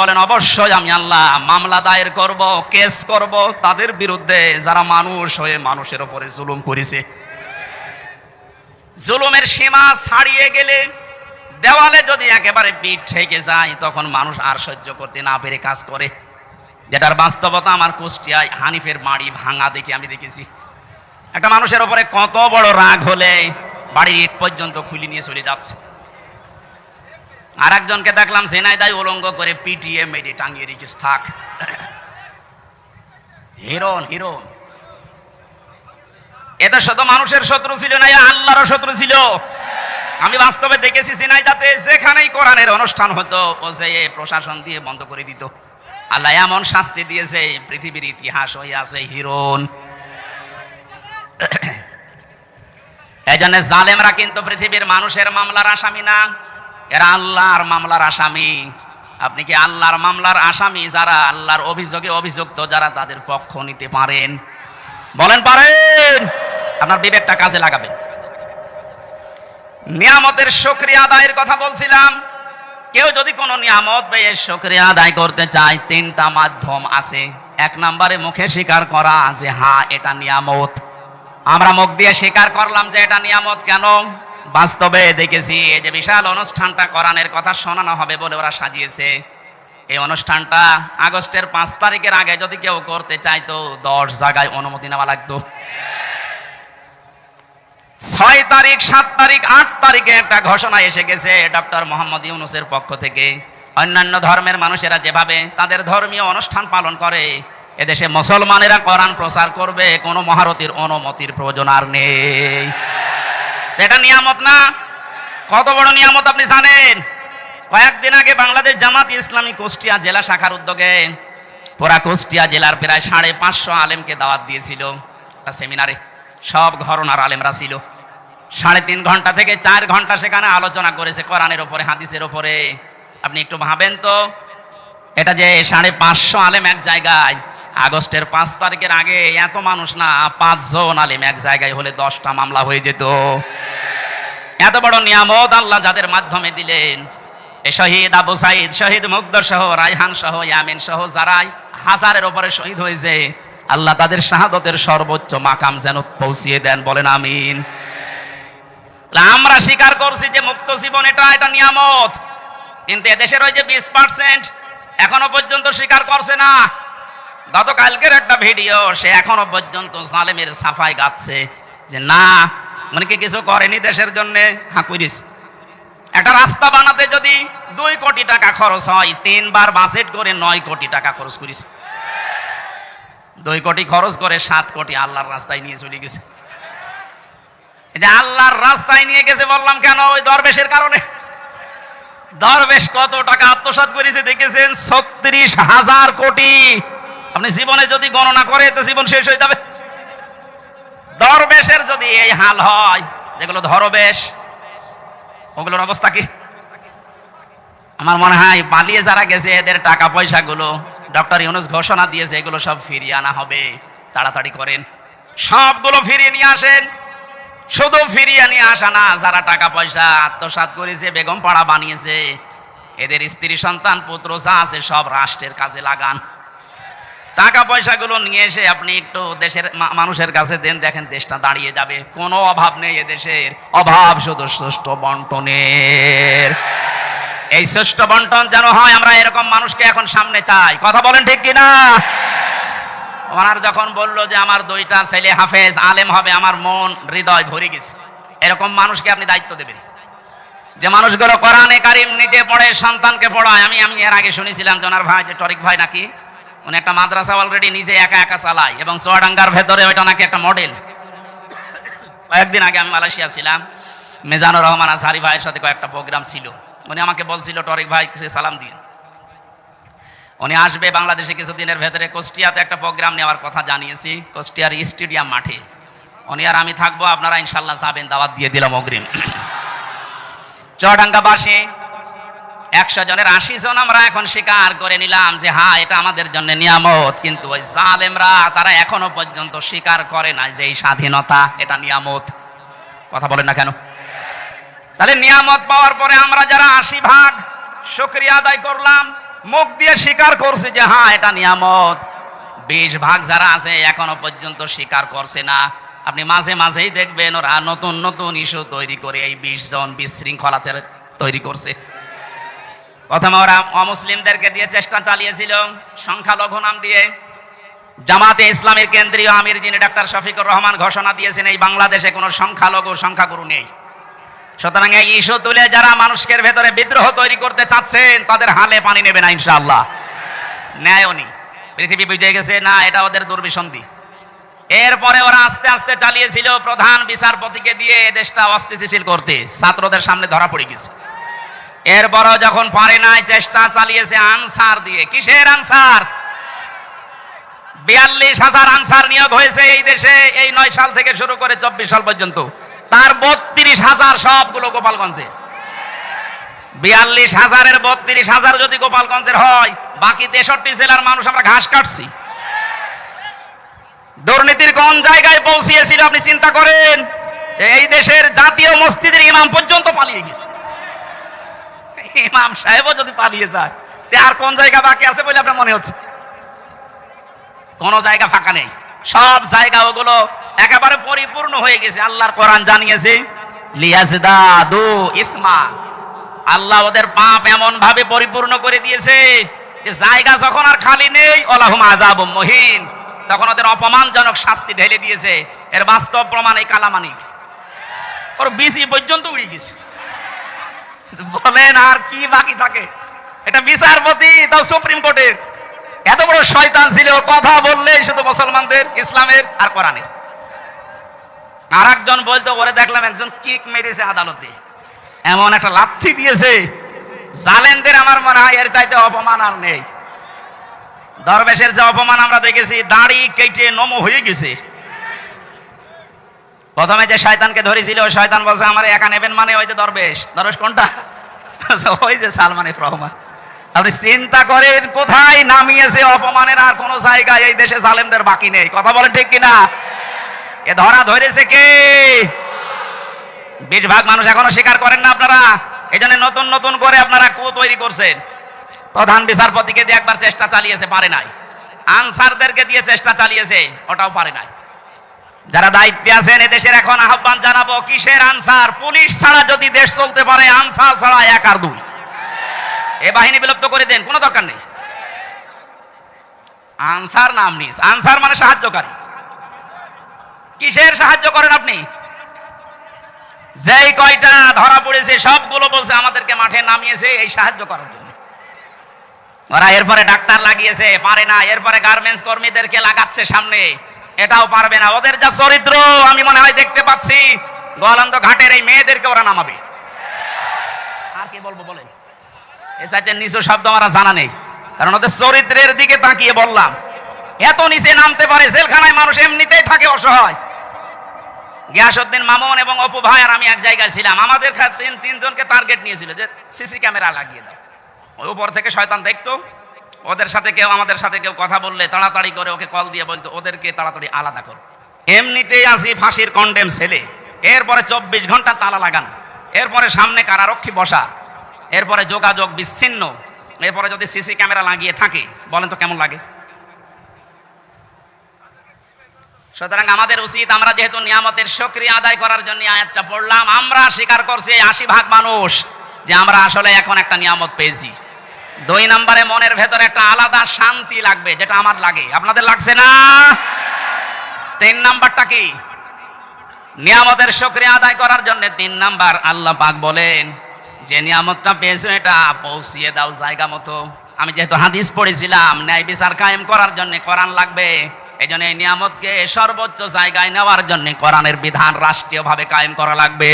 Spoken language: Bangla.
বলেন, অবশ্যই আমি আল্লাহ মামলা দায়ের করব, কেস করব তাদের বিরুদ্ধে যারা মানুষ হয়ে মানুষের উপরে জুলুম করেছে। জুলুমের সীমা ছাড়িয়ে গেলে দেওয়ালে যদি একেবারে পিঠ থেকে যায়, তখন মানুষ আর সহ্য করতে না পেরে কাজ করে। যেটার বাস্তবতা আমার কুষ্টিয়ায় হানিফের বাড়ি ভাঙা দেখে আমি দেখেছি। একটা মানুষের উপরে কত বড় রাগ হলে বাড়ির ইট পর্যন্ত খুলি নিয়ে চলে যাচ্ছে। আর একজনকে দেখলাম সেনাইদাই উলঙ্গ করে পিটিয়ে মেরে টাঙিয়ে রেখেছ থাক। হিরন হিরন এটা শুধু মানুষের শত্রু ছিল না, এ আল্লাহরও শত্রু ছিল। আমি বাস্তবে দেখেছি সিনাইদাতে যেখানেই কোরআনের অনুষ্ঠান হতো, ও যে প্রশাসন দিয়ে বন্ধ করে দিত। আল্লাহ এমন শাস্তি দিয়েছে পৃথিবীর ইতিহাস হয়ে আছে হিরন এই জন্য জালেমরা কিন্তু পৃথিবীর মানুষের মামলার আসামি না। এরা আল্লাহর মামলার আসামি। আপনি কি আল্লাহর মামলার আসামি যারা আল্লাহর অভিযোগে অভিযুক্ত যারা তাদের পক্ষ নিতে পারেন? বলেন পারেন। আপনার বিবেকটা কাজে লাগাবেন। নিয়ামতের শুকরিয়া আদায়ের কথা বলছিলাম। কেউ যদি কোনো নিয়ামত পেয়ে শুকরিয়া আদায় করতে চায়, তিনটা মাধ্যম আছে। এক নম্বরে মুখে স্বীকার করা যে হ্যাঁ এটা নিয়ামত। আমরা মুখ দিয়ে স্বীকার করলাম যে, এটা নিয়ামত কেন? বাস্তবে দেখেছি, এই যে বিশাল অনুষ্ঠানটা কোরআনের কথা শোনানো হবে বলে ওরা সাজিয়েছে। এই অনুষ্ঠানটা আগস্টের পাঁচ তারিখের আগে যদি কেউ করতে চাইতো, দশ জায়গায় অনুমতি নেওয়া লাগতো। ছয় তারিখ, সাত তারিখ, আট তারিখে একটা ঘোষণা এসে গেছে ডক্টর মোহাম্মদ ইউনুসের পক্ষ থেকে। অন্যান্য ধর্মের মানুষেরা যেভাবে তাদের ধর্মীয় অনুষ্ঠান পালন করে, এদেশে মুসলমানেরা কোরআন প্রচার করবে, কোনো মহারতির অনুমতির প্রয়োজন আর নেই। এটা নিয়ামত না? কত বড় নিয়ামত আপনি জানেন? কয়েকদিন আগে বাংলাদেশ জামাত ইসলামী কুষ্টিয়া জেলা শাখার উদ্যোগে পুরা কুষ্টিয়া জেলার প্রায় সাড়ে পাঁচশো আলেমকে দাওয়াত দিয়েছিল। একটা সেমিনারে সব ঘরনার আলেমরা ছিল। সাড়ে তিন ঘণ্টা থেকে চার ঘণ্টা সেখানে আলোচনা করেছে কোরআনের ওপরে, হাদিসের ওপরে। আপনি একটু ভাবেন তো, এটা যে সাড়ে পাঁচশো আলেম এক জায়গায়, আগস্টের পাঁচ তারিখের আগে এত মানুষ না, পাঁচজন আলেম এক জায়গায় হলে দশটা মামলা হয়ে যেত। এত বড় নিয়ামত আল্লাহ যাদের মাধ্যমে দিলেন। এ শহীদ আবু সাইদ, শহীদ মুগ্ধ সহ, রায়হান সহ, ইয়ামিন সহ, যারাই হাজারের ওপরে শহীদ হয়েছে, আল্লাহ তাদের শাহাদতের সর্বোচ্চ মাকাম যেন পৌঁছিয়ে দেন, বলেন আমিন। আমরা স্বীকার করছি যে মুক্ত জীবন এটা এটা নিয়ামত। কিন্তু এদেশের ওই যে বিশ পার্সেন্ট এখনও পর্যন্ত স্বীকার করছে না। গতকালকের একটা ভিডিও, সে এখনও পর্যন্ত জালেমের সাফাই গাচ্ছে যে না মানে কি কিছু করেনি দেশের জন্য? হাঁকুরিস একটা রাস্তা বানাতে যদি দুই কোটি টাকা খরচ হয়, তিনবার বাজেট করে নয় কোটি টাকা খরচ করিস। দুই কোটি খরচ করে সাত কোটি আল্লাহর রাস্তায় নিয়ে চলে গেছে। যে আল্লাহর রাস্তায় নিয়ে গেছে বললাম কেন? ওই দরবেশের কারণে। দরবেশ কত টাকা আত্মসাৎ করেছে দেখেছেন? ছত্রিশ হাজার কোটি। আপনি জীবনে যদি গণনা করে, তো জীবন শেষ হয়ে যাবে। দরবেশের যদি এই হাল হয়, যেগুলো ধরবেশ, ওগুলোর অবস্থা কি? আমার মনে হয় পালিয়ে যারা গেছে, এদের টাকা পয়সাগুলো ডক্টর ইউনুস ঘোষণা দিয়েছে, এগুলো সব ফিরিয়ে আনা হবে। তাড়াতাড়ি করেন। সবগুলো ফিরিয়ে নিয়ে আসেন। শুধু ফিরিয়ে নিয়ে আসা না, যারা টাকা পয়সা আত্মসাৎ করেছে, বেগম পাড়া বানিয়েছে, এদের স্ত্রী, সন্তান, পুত্র যা আছে, সব রাষ্ট্রের কাজে লাগান। টাকা পয়সাগুলো নিয়ে এসে আপনি একটু দেশের মানুষের কাছে দেন, দেখেন দেশটা দাঁড়িয়ে যাবে। কোনো অভাব নেই এদেশের। অভাব শুধু সুষ্ঠু বন্টনের। এই শ্রেষ্ঠ বন্টন যেন হয়, আমরা এরকম মানুষকে এখন সামনে চাই। কথা বলেন ঠিক কিনা? ওনার যখন বলল যে আমার দুইটা ছেলে হাফেজ, আলেম হবে, আমার মন, হৃদয় ভরে গেছে। এরকম মানুষকে আপনি দায়িত্ব দেবেন। যে মানুষগুলো কোরআনে কারিম নিজে পড়ে, সন্তানকে পড়ায়, আমি আমি এর আগে শুনেছিলাম যে ওনার ভাই যে টরিক ভাই নাকি উনি একটা মাদ্রাসা অলরেডি নিজে একা একা চালায় এবং চুয়াডাঙ্গার ভেতরে ওইটা নাকি একটা মডেল কয়েকদিন আগে আমি মালয়েশিয়া ছিলাম, মেজানুর রহমান আজহারি ভাইয়ের সাথে কয়েকটা প্রোগ্রাম ছিল। উনি আমাকে বলছিল, টরিক ভাই, কিছু সালাম দিয়ে। উনি আসবে বাংলাদেশে কিছুদিনের ভেতরে, কুষ্টিয়াতে একটা প্রোগ্রাম নেওয়ার কথা জানিয়েছি, কুষ্টিয়ার স্টেডিয়াম মাঠে। উনি আর আমি থাকব, আপনারা ইনশাল্লাহ যাবেন, দাওয়াত দিয়ে দিলাম অগ্রিম। চুয়াডাঙ্গাবাসী একশো জনের আশি জন আমরা এখন স্বীকার করে নিলাম যে হ্যাঁ এটা আমাদের জন্য নিয়ামত। কিন্তু ওই জালেমরা তারা এখনও পর্যন্ত স্বীকার করে না যে, এই স্বাধীনতা, এটা নিয়ামত। কথা বলেন না কেন? তাহলে নিয়ামত পাওয়ার পরে আমরা যারা আশি ভাগ শুক্রিয়া আদায় করলাম, মুখ দিয়ে স্বীকার করছি যে হ্যাঁ এটা নিয়ামত। বিশ ভাগ যারা আছে এখনও পর্যন্ত স্বীকার করছে না। আপনি মাঝে মাঝেই দেখবেন ওরা নতুন নতুন ইস্যু তৈরি করে এই বিশ জন বিশৃঙ্খলা তৈরি করছে। প্রথমে ওরা অমুসলিমদেরকে দিয়ে চেষ্টা চালিয়েছিল, সংখ্যালঘু নাম দিয়ে। জামাতে ইসলামের কেন্দ্রীয় আমির যিনি ডাক্তার শফিকুর রহমান ঘোষণা দিয়েছেন, এই বাংলাদেশে কোনো সংখ্যালঘু সংখ্যাগুরু নেই। সুতরাং এই ইস্যু তুলে যারা মানুষের ভেতরে বিদ্রোহ তৈরি করতে চাচ্ছেন, তাদের হালে পানি নেবে না ইনশাআল্লাহ। ন্যায়ও নেই। পৃথিবী বুঝে গেছে, না, এটা ওদের দুর্বিসন্ধি। এরপরে ওরা আস্তে আস্তে চালিয়েছিল প্রধান বিচারপতিকে দিয়ে দেশটা অস্থিতিশীল করতে। ছাত্রদের সামনে ধরা পড়ে গেছে। এরপরও যখন পারে নাই, চেষ্টা চালিয়েছে আনসার দিয়ে। কিসের আনসার? বিয়াল্লিশ হাজার আনসার নিয়োগ হয়েছে এই দেশে, এই নয় সাল থেকে শুরু করে চব্বিশ সাল পর্যন্ত। তার বত্রিশ হাজার সবগুলো গোপালগঞ্জে। বিয়াল্লিশ হাজারের বত্রিশ হাজার যদি গোপালগঞ্জের হয়, বাকি তেষট্টি জেলার মানুষ আমরা ঘাস কাটছি। দুর্নীতির কোন জায়গায় পৌঁছিয়েছিল আপনি চিন্তা করেন? এই দেশের জাতীয় মসজিদের ইমাম পর্যন্ত পালিয়ে গেছে। ইমাম সাহেবও যদি পালিয়ে যায়, তে আর কোন জায়গা বাকি আছে বলে আপনার মনে হচ্ছে? কোনো জায়গা ফাঁকা নেই। সব জায়গা ওগুলো একেবারে পরিপূর্ণ হয়ে গেছে, আল্লাহর কোরআন জানিয়েছে ইসমা। আল্লাহ ওদের পাপ এমন ভাবে পরিপূর্ণ করে দিয়েছে যে জায়গা যখন আর খালি নেই, ওলাহুম মহিন। তখন ওদের অপমানজনক শাস্তি ঢেলে দিয়েছে। এর বাস্তব প্রমাণ এই কালামানিক। ওর বিসি পর্যন্ত উড়ে গেছে। বলেন আর কি বাকি থাকে? এটা বিচারপতি তাও সুপ্রিম কোর্টের। এত বড় শয়তান ছিল, কথা বললেই শুধু মুসলমানদের, ইসলামের আর কোরআনের। আর একজন বলতো, ওরে দেখলাম একজন কিক মেরেছে আদালতে। এমন একটা লাথি দিয়েছে। জালেনদের আমার মনে হয় এর চাইতে অপমান আর নেই। দরবেশের যে অপমান আমরা দেখেছি, দাড়ি কেটে নম হয়ে গেছে। প্রথমে যে শয়তানকে ধরেছিল, শয়তান বলছে, আমার একা নেবেন মানে ওই যে দরবেশ? দরবেশ কোনটা? ওই যে সালমান এফ রহমান। আপনি চিন্তা করেন, কোথায় নামিয়েছে অপমানের আর কোন জায়গায় এই দেশে সালেমদের বাকি নেই? কথা বলেন ঠিক কিনা? এ ধরা ধরেছে কে? বিশ ভাগ মানুষ এখনও স্বীকার করেন না আপনারা? এই জন্য নতুন নতুন করে আপনারা কু তৈরি করছেন। প্রধান বিচারপতিকে দিয়ে একবার চেষ্টা চালিয়েছে, পারে নাই। আনসারদেরকে দিয়ে চেষ্টা চালিয়েছে, ওটাও পারে নাই। যারা দায়িত্বে আছেন এদেশের এখন আহ্বান জানাব, কিসের আনসার? পুলিশ ছাড়া যদি দেশ চলতে পারে, আনসার ছাড়া এক আর দুই। এ বাহিনী বিলুপ্ত করে দেন, কোনো দরকার নেই। আনসার নাম নিস। আনসার মানে সাহায্যকারী। কিসের সাহায্য করেন আপনি? যেই কয়টা ধরা পড়েছে, সবগুলো বলছে, আমাদেরকে মাঠে নামিয়েছে, এই সাহায্য করার জন্য। ওরা এরপরে ডাক্তার লাগিয়েছে, পারে না, এরপরে গার্মেন্টস কর্মীদেরকে লাগাচ্ছে সামনে। এটাও পারবে না। ওদের যা চরিত্র, আমি মনে হয় দেখতে পাচ্ছি, গোয়ালন্দ ঘাটের এই মেয়েদেরকে ওরা নামাবে। আর কি বলব বলেন? এ চাইতে নিচু শব্দ আমার জানা নেই। কারণ ওদের চরিত্রের দিকে তাকিয়ে বললাম, এত নিচে নামতে পারে, জেলখানায় মানুষ এমনিতেই থাকে অসহায়। গিয়াসউদ্দিন মামুন এবং অপু ভাই আর আমি এক জায়গায় ছিলাম। আমাদের তিন তিনজনকে টার্গেট নিয়েছিল যে, সিসি ক্যামেরা লাগিয়ে দাও। ওই উপর থেকে শয়তান দেখতো ওদের সাথে কেউ, আমাদের সাথে কেউ কথা বললে তাড়াতাড়ি করে ওকে কল দিয়ে বলতো, ওদেরকে তাড়াতাড়ি আলাদা করো। এমনিতেই আসি ফাঁসির কন্ডেম ছেলে। এরপরে চব্বিশ ঘণ্টা তালা লাগান। এরপরে সামনে কারারক্ষী বসা। এরপরে যোগাযোগ বিচ্ছিন্ন। এরপরে যদি সিসি ক্যামেরা লাগিয়ে থাকে, বলেন তো কেমন লাগে? সুতরাং আমাদের উচিত, আমরা যেহেতু নিয়ামতের সক্রিয় আদায় করার জন্য আয়াতটা পড়লাম, আমরা স্বীকার করছি আশি ভাগ মানুষ যে আমরা আসলে এখন একটা নিয়ামত পেয়েছি। দুই নম্বরে মনের ভেতরে একটা আলাদা শান্তি লাগবে, যেটা আমার লাগে। আপনাদের লাগছে না? তিন নাম্বারটা কি? নিয়ামতের সক্রিয় আদায় করার জন্য তিন নাম্বার আল্লাহ পাক বলেন, যে নিয়ামতটা পেয়েছ এটা পৌঁছিয়ে দাও জায়গা মতো। আমি যেহেতু হাদিস পড়েছিলাম, ন্যায় বিচার কায়েম করার জন্য কোরআন লাগবে এই জন্য এই নিয়ামতকে সর্বোচ্চ জায়গায় নেওয়ার জন্য কোরআনের বিধান রাষ্ট্রীয়ভাবে কায়েম করা লাগবে।